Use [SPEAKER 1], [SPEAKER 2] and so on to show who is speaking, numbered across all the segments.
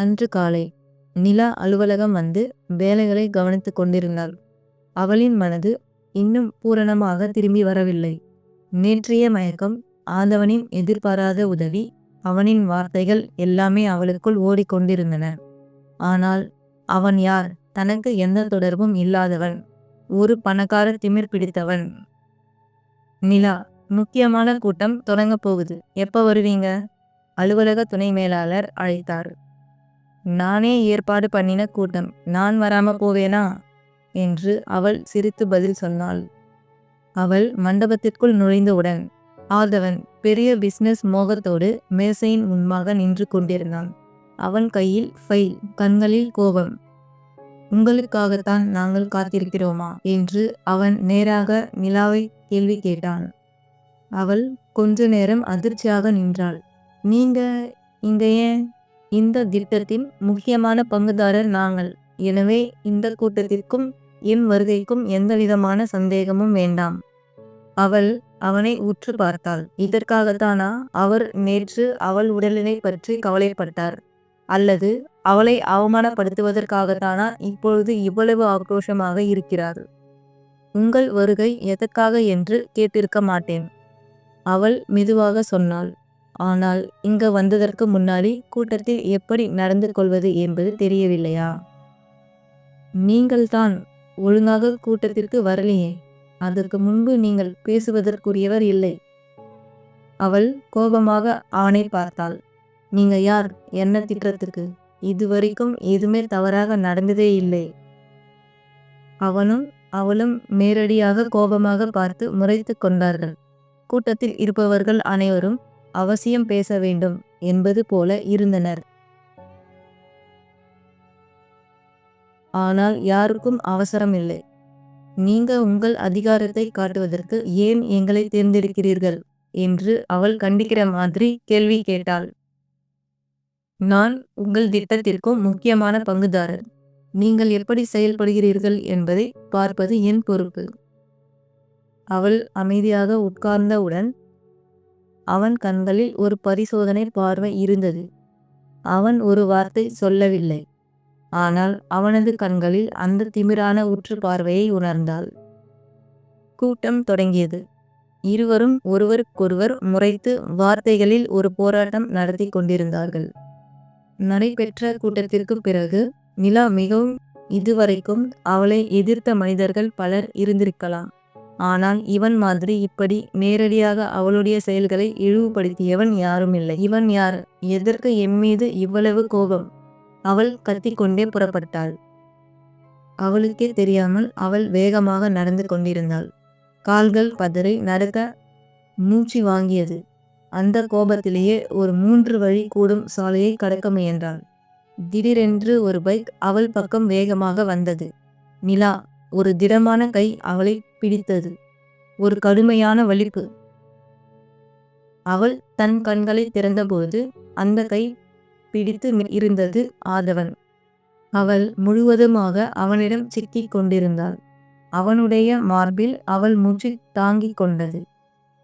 [SPEAKER 1] அன்று காலை நிலா அலுவலகம் வந்து வேலைகளை கவனித்துக் கொண்டிருந்தாள். அவளின் மனது இன்னும் பூரணமாக திரும்பி வரவில்லை. நேற்றைய மயக்கம் ஆதவனின் எதிர்பாராத உதவி அவனின் வார்த்தைகள் எல்லாமே அவளுக்குள் ஓடிக்கொண்டிருந்தன. ஆனால் அவன் யார்? தனக்கு எந்த தொடர்பும் இல்லாதவன் ஒரு பணக்கார திமிர் பிடித்தவன். நிலா முக்கியமான கூட்டம் தொடங்கப் போகுது. எப்போ வருவீங்க? அலுவலக துணை மேலாளர் அழைத்தார். நானே ஏற்பாடு பண்ணின கூட்டம். நான் வராம போவேனா? என்று அவள் சிரித்து பதில் சொன்னாள். அவள் மண்டபத்திற்குள் நுழைந்தவுடன் ஆதவன் பெரிய பிசினஸ் மோகத்தோடு மேசையின் முன்பாக நின்று கொண்டிருந்தான். அவன் கையில் ஃபைல் கண்களில் கோபம். உங்களுக்காகத்தான் நாங்கள் காத்திருக்கிறோமா? என்று அவன் நேராக நிலாவை கேள்வி கேட்டான். அவள் கொஞ்ச நேரம் அதிர்ச்சியாக நின்றாள். நீங்க இங்க ஏன் இந்த திட்டத்தின் முக்கியமான பங்குதாரர் நாங்கள். எனவே இந்த கூட்டத்திற்கும் என் வருகைக்கும் எந்தவிதமான சந்தேகமும் வேண்டாம். அவள் அவனை உற்று பார்த்தாள். இதற்காகத்தானா? அவர் நேற்று அவள் உடல்நிலை பற்றி கவலைப்பட்டார். அல்லது அவளை அவமானப்படுத்துவதற்காகத்தானா? இப்பொழுது இவ்வளவு ஆக்ரோஷமாக இருக்கிறார். உங்கள் வருகை எதற்காக என்று கேட்டிருக்க மாட்டேன். அவள் மெதுவாக சொன்னாள். ஆனால் இங்கு வந்ததற்கு முன்னாடி கூட்டத்தில் எப்படி நடந்து கொள்வது என்பது தெரியவில்லையா? நீங்கள்தான் ஒழுங்காக கூட்டத்திற்கு வரலையே. அதற்கு முன்பு நீங்கள் பேசுவதற்குரியவர் இல்லை. அவள் கோபமாக அவனை பார்த்தாள். நீங்க யார்? என்ன திட்டத்திற்கு? இதுவரைக்கும் எதுவுமே தவறாக நடந்ததே இல்லை. அவனும் அவளும் நேரடியாக கோபமாக பார்த்து முறைத்து கொண்டார்கள். கூட்டத்தில் இருப்பவர்கள் அனைவரும் அவசியம் பேச வேண்டும் என்பது போல இருந்தனர். ஆனால் யாருக்கும் அவசரம் இல்லை நீங்க உங்கள் அதிகாரத்தை காட்டுவதற்கு ஏன் எங்களை தேர்ந்தெடுக்கிறீர்கள்? என்று அவள் கண்டிக்கிற மாதிரி கேள்வி கேட்டாள். நான் உங்கள் திட்டத்திற்கும் முக்கியமான பங்குதாரர். நீங்கள் எப்படி செயல்படுகிறீர்கள் என்பதை பார்ப்பது என் பொறுப்பு. அவள் அமைதியாக உட்கார்ந்தவுடன் அவன் கண்களில் ஒரு பரிசோதனை பார்வை இருந்தது. அவன் ஒரு வார்த்தை சொல்லவில்லை. ஆனால் அவனது கண்களில் அந்த திமிரான உற்று பார்வையை உணர்ந்தாள். கூட்டம் தொடங்கியது. இருவரும் ஒருவருக்கொருவர் முறைத்து வார்த்தைகளில் ஒரு போராட்டம் நடத்தி கொண்டிருந்தார்கள். நடைபெற்ற கூட்டத்திற்கு பிறகு நிலா மிகவும் இதுவரைக்கும் அவளை எதிர்த்த மனிதர்கள் பலர் இருந்திருக்கலாம். ஆனால் இவன் மாதிரி இப்படி நேரடியாக அவளுடைய செயல்களை இழிவுபடுத்தியவன் யாரும் இல்லை. இவன் யார்? எதற்கு என் மீது இவ்வளவு கோபம்? அவள் கத்திக்கொண்டே புறப்பட்டாள். அவளுக்கே தெரியாமல் அவள் வேகமாக நடந்து கொண்டிருந்தாள். கால்கள் பதறி நடக்க மூச்சு வாங்கியது. அந்த கோபத்திலேயே ஒரு மூன்று வழி கூடும் சாலையை கடக்க முயன்றாள். திடீரென்று ஒரு பைக் அவள் பக்கம் வேகமாக வந்தது. நிலா ஒரு திடமான கை அவளை பிடித்தது. ஒரு கடுமையான வலிப்பு. அவள் தன் கண்களை திறந்தபோது அந்த கை பிடித்து இருந்தது ஆதவன். அவள் முழுவதுமாக அவனிடம் சிக்கிக் கொண்டிருந்தாள். அவனுடைய மார்பில் அவள் மூச்சு தாங்கிக் கொண்டது.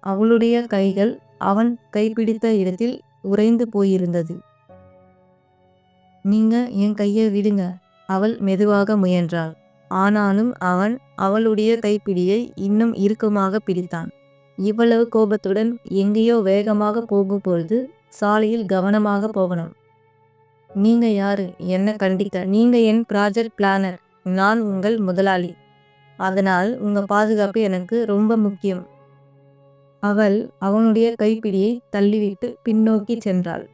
[SPEAKER 1] அவளுடைய கைகள் அவன் கைப்பிடித்த இடத்தில் உறைந்து போயிருந்தது. நீங்க என் கையை விடுங்க அவள் மெதுவாக முயன்றாள். ஆனாலும் அவன் அவளுடைய கைப்பிடியை இன்னும் இறுக்கமாக பிடித்தான். இவ்வளவு கோபத்துடன் எங்கேயோ வேகமாக போகும்பொழுது சாலையில் கவனமாக போகணும். நீங்க யாரு? என்ன கண்டிக்க நீங்க என் ப்ராஜெக்ட் பிளானர். நான் உங்கள் முதலாளி. அதனால் உங்க பாதுகாப்பு எனக்கு ரொம்ப முக்கியம். அவள் அவனுடைய கைப்பிடியை தள்ளிவிட்டு பின்னோக்கி சென்றாள்.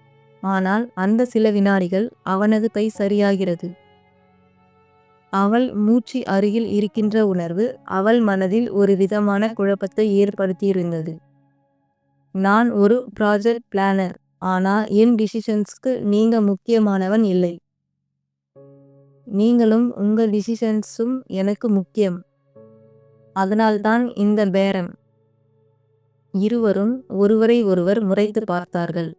[SPEAKER 1] ஆனால் அந்த சில வினாடிகள் அவனது கை சரியாகிறது. அவள் மூச்சு அருகில் இருக்கின்ற உணர்வு அவள் மனதில் ஒரு விதமான குழப்பத்தை ஏற்படுத்தியிருந்தது. நான் ஒரு ப்ராஜெக்ட் பிளானர் ஆனா என் டிசிஷன்ஸ்க்கு நீங்க முக்கியமானவன் இல்லை. நீங்களும் உங்க டிசிஷன்ஸும் எனக்கு முக்கியம். அதனால்தான் இந்த பேரம். இருவரும் ஒருவரை ஒருவர் முறைத்து பார்த்தார்கள்.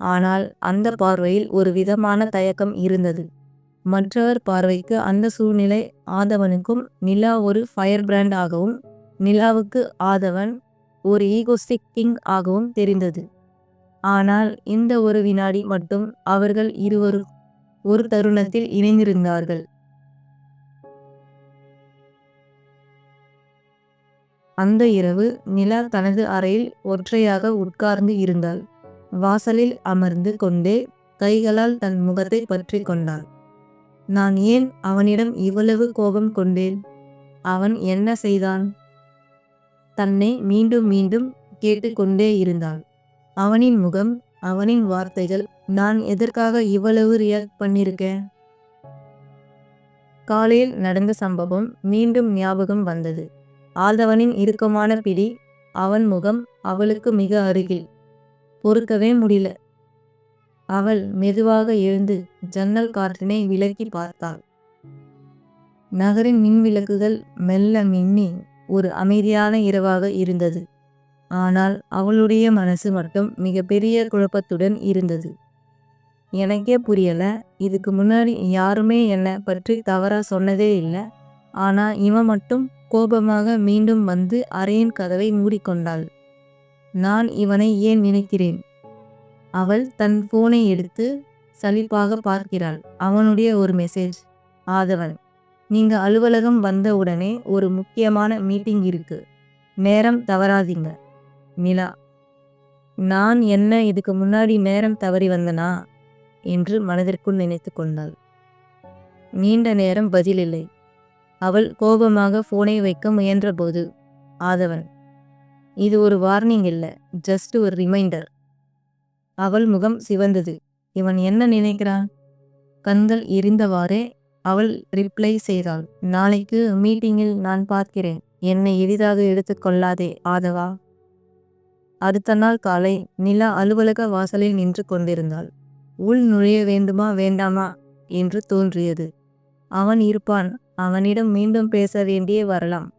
[SPEAKER 1] ஆனால் அந்த பார்வையில் ஒரு விதமான தயக்கம் இருந்தது. மற்றவர் பார்வைக்கு அந்த சூழ்நிலை ஆதவனுக்கும் நிலா ஒரு ஃபயர் பிராண்ட் ஆகவும் நிலாவுக்கு ஆதவன் ஒரு ஈகோஸ்டிக் கிங் ஆகவும் தெரிந்தது. ஆனால் இந்த ஒரு வினாடி மட்டும் அவர்கள் இருவரும் ஒரு தருணத்தில் இணைந்திருந்தார்கள். அந்த இரவு நிலா தனது அறையில் ஒற்றையாக உட்கார்ந்து இருந்தாள். வாசலில் அமர்ந்து கொண்டே கைகளால் தன் முகத்தை பற்றி கொண்டாள். நான் ஏன் அவனிடம் இவ்வளவு கோபம் கொண்டேன்? அவன் என்ன செய்தான்? தன்னை மீண்டும் மீண்டும் கேட்டுக்கொண்டே இருந்தான். அவனின் முகம் அவனின் வார்த்தைகள் நான் எதற்காக இவ்வளவு ரியாக்ட் பண்ணியிருக்கேன்? காலையில் நடந்த சம்பவம் மீண்டும் ஞாபகம் வந்தது. ஆதவனின் இறுக்கமான பிடி அவன் முகம் அவளுக்கு மிக அருகில். பொறுக்கவே முடியல. அவள் மெதுவாக எழுந்து ஜன்னல் காற்றினை விலக்கி பார்த்தாள். நகரின் மின்விளக்குகள் மெல்ல மின்னி ஒரு அமைதியான இரவாக இருந்தது. ஆனால் அவளுடைய மனசு மட்டும் மிகப்பெரிய குழப்பத்துடன் இருந்தது. எனக்கே புரியல இதுக்கு முன்னாடி யாருமே என்னை பற்றி தவறாக சொன்னதே இல்லை. ஆனால் இவன் மட்டும் கோபமாக மீண்டும் வந்து அறையின் கதவை மூடிக்கொண்டாள். நான் இவனை ஏன் நினைக்கிறேன்? அவள் தன் போனை எடுத்து சலிப்பாக பார்க்கிறாள். அவனுடைய ஒரு மெசேஜ் ஆதவன் நீங்க அலுவலகம் வந்த உடனே ஒரு முக்கியமான மீட்டிங் இருக்கு. நேரம் தவறாதீங்க. நிலா நான் என்ன இதுக்கு முன்னாடி நேரம் தவறி வந்தனா? என்று மனதிற்குள் நினைத்து கொண்டாள். நீண்ட நேரம் பதில் இல்லை. அவள் கோபமாக போனை வைக்க முயன்றபோது ஆதவன் இது ஒரு வார்னிங் இல்லை ஜஸ்ட் ஒரு ரிமைண்டர் அவள் முகம் சிவந்தது. இவன் என்ன நினைக்கிறான்? கண்கள் எரிந்தவாறே அவள் ரிப்ளை செய்தாள். நாளைக்கு மீட்டிங்கில் நான் பார்க்கிறேன். என்னை எளிதாக எடுத்துக்கொள்ளாதே ஆதவா? அடுத்த நாள் காலை நிலா அலுவலக வாசலில் நின்று கொண்டிருந்தாள். உள் நுழைய வேண்டுமா வேண்டாமா? என்று தோன்றியது. அவன் இருப்பான். அவனிடம் மீண்டும் பேச வேண்டியே வரலாம்.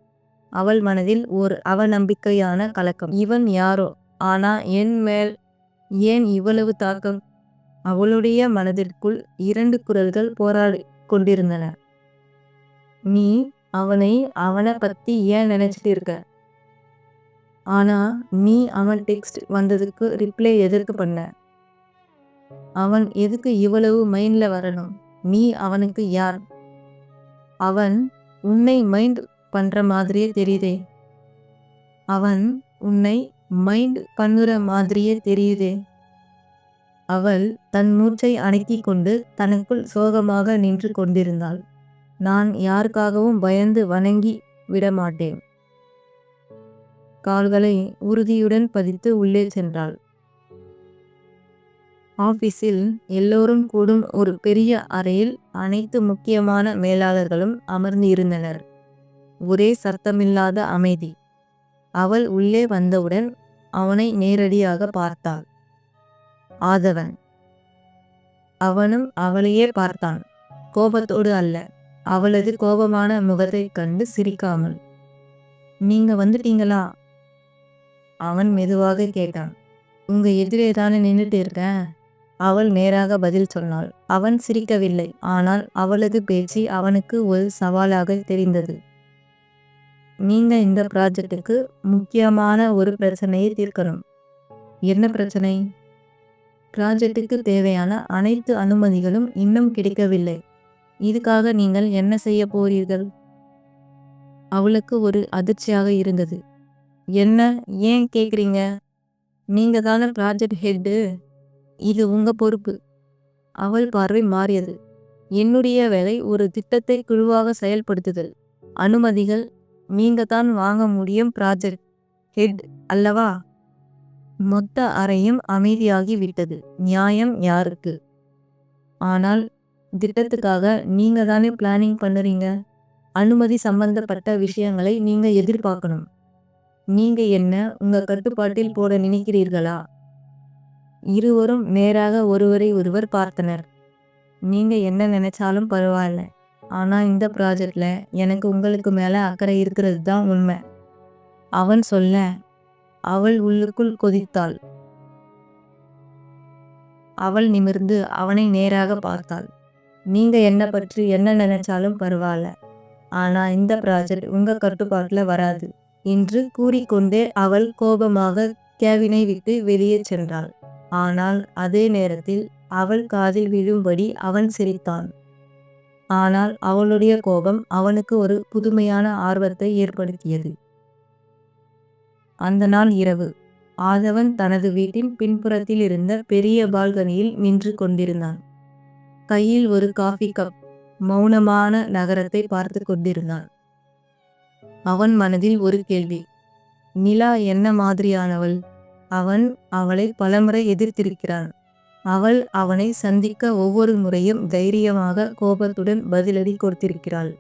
[SPEAKER 1] அவள் மனதில் ஓர் அவநம்பிக்கையான கலக்கம். இவன் யாரோ? ஆனா என் மேல் ஏன் இவ்வளவு தாக்கம்? அவளுடைய மனதிற்குள் இரண்டு குரல்கள் போராடி கொண்டிருந்தன. நீ அவனை அவனை பத்தி ஏன் நினைச்சிட்டு இருக்க ஆனா நீ அவன் டெக்ஸ்ட் வந்ததுக்கு ரிப்ளை எதற்கு பண்ண? அவன் எதுக்கு இவ்வளவு மைண்ட்ல வரணும்? நீ அவனுக்கு யார்? அவன் உன்னை மைண்ட் பண்ற மாதிரியே தெரியுதே. அவன் உன்னை மைண்ட் பண்ணுற மாதிரியே தெரியுதே. அவள் தன் மூச்சை அடக்கிக் கொண்டு தனக்குள் சோகமாக நின்று கொண்டிருந்தாள். நான் யாருக்காகவும் பயந்து வணங்கி விடமாட்டேன் கால்களை உறுதியுடன் பதித்து உள்ளே சென்றாள். ஆபீஸில் எல்லோரும் கூடும் ஒரு பெரிய அறையில் அனைத்து முக்கியமான மேலாளர்களும் அமர்ந்து இருந்தனர் ஒரே சத்தமில்லாத அமைதி. அவள் உள்ளே வந்தவுடன் அவனை நேரடியாக பார்த்தாள். ஆதவன். அவனும் அவளையே பார்த்தான். கோபத்தோடு அல்ல. அவளது கோபமான முகத்தை கண்டு சிரிக்காமல் நீங்க வந்துட்டீங்களா? அவன் மெதுவாக கேட்டான். உங்க எதிரே தானே நின்றுட்டு இருக்கேன் அவள் நேராக பதில் சொன்னாள். அவன் சிரிக்கவில்லை. ஆனால் அவளது பேச்சு அவனுக்கு ஒரு சவாலாக தெரிந்தது. நீங்கள் இந்த ப்ராஜெக்டுக்கு முக்கியமான ஒரு பிரச்சனையை தீர்க்கணும். என்ன பிரச்சனை? ப்ராஜெக்டுக்கு தேவையான அனைத்து அனுமதிகளும் இன்னும் கிடைக்கவில்லை. இதுக்காக நீங்கள் என்ன செய்ய போகிறீர்கள் அவளுக்கு ஒரு அதிர்ச்சியாக இருந்தது. என்ன? ஏன் கேட்குறீங்க நீங்கள் தானே ப்ராஜெக்ட் ஹெட்டு இது உங்கள் பொறுப்பு. அவள் பார்வை மாறியது. என்னுடைய வேலை ஒரு திட்டத்தை குழுவாக செயல்படுத்துதல். அனுமதிகள் நீங்க தான் வாங்க முடியும் ப்ராஜெக்ட் ஹெட் அல்லவா? மொத்த அறையும் அமைதியாகி விட்டது. நியாயம் யாருக்கு? ஆனால் திட்டத்துக்காக நீங்க தானே பிளானிங் பண்ணுறீங்க? அனுமதி சம்பந்தப்பட்ட விஷயங்களை நீங்க எதிர்பார்க்கணும். நீங்க என்ன உங்க கட்டுப்பாட்டில் போட நினைக்கிறீர்களா? இருவரும் நேராக ஒருவரை ஒருவர் பார்த்தனர். நீங்க என்ன நினைச்சாலும் பரவாயில்ல. ஆனால் இந்த ப்ராஜெக்டில் எனக்கு உங்களுக்கு மேலே அக்கறை இருக்கிறது தான் உண்மை. அவன் சொல்ல அவள் உள்ளுக்குள் கொதித்தாள். அவள் நிமிர்ந்து அவனை நேராக பார்த்தாள். நீங்கள் என்ன பற்றி என்ன நினைச்சாலும் பரவாயில்ல. ஆனால் இந்த ப்ராஜெக்ட் உங்கள் கட்டுப்பாட்டில் வராது என்று கூறிக்கொண்டே அவள் கோபமாக கேவினை விட்டு வெளியே சென்றாள். ஆனால் அதே நேரத்தில் அவள் காதில் விழும்படி அவன் சிரித்தான். ஆனால் அவளுடைய கோபம் அவனுக்கு ஒரு புதுமையான ஆர்வத்தை ஏற்படுத்தியது. அந்த நாள் இரவு. ஆதவன் தனது வீட்டின் பின்புறத்தில் இருந்த பெரிய பால்கனியில் நின்று கொண்டிருந்தான். கையில் ஒரு காஃபி கப். மௌனமான நகரத்தை பார்த்து கொண்டிருந்தான். அவன் மனதில் ஒரு கேள்வி. நிலா என்ன மாதிரியானவள்? அவன் அவளை பலமுறை எதிர்த்திருக்கிறான். அவள் அவனை சந்திக்க ஒவ்வொரு முறையும் தைரியமாக கோபத்துடன் பதிலடி கொடுத்திருக்கிறாள்.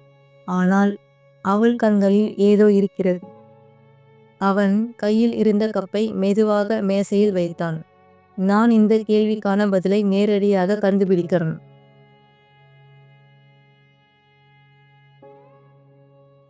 [SPEAKER 1] ஆனால் அவள் கண்களில் ஏதோ இருக்கிறது. அவன் கையில் இருந்த கப்பை மெதுவாக மேசையில் வைத்தான். நான் இந்த கேள்விக்கான பதிலை நேரடியாக கண்டுபிடிக்கிறேன்.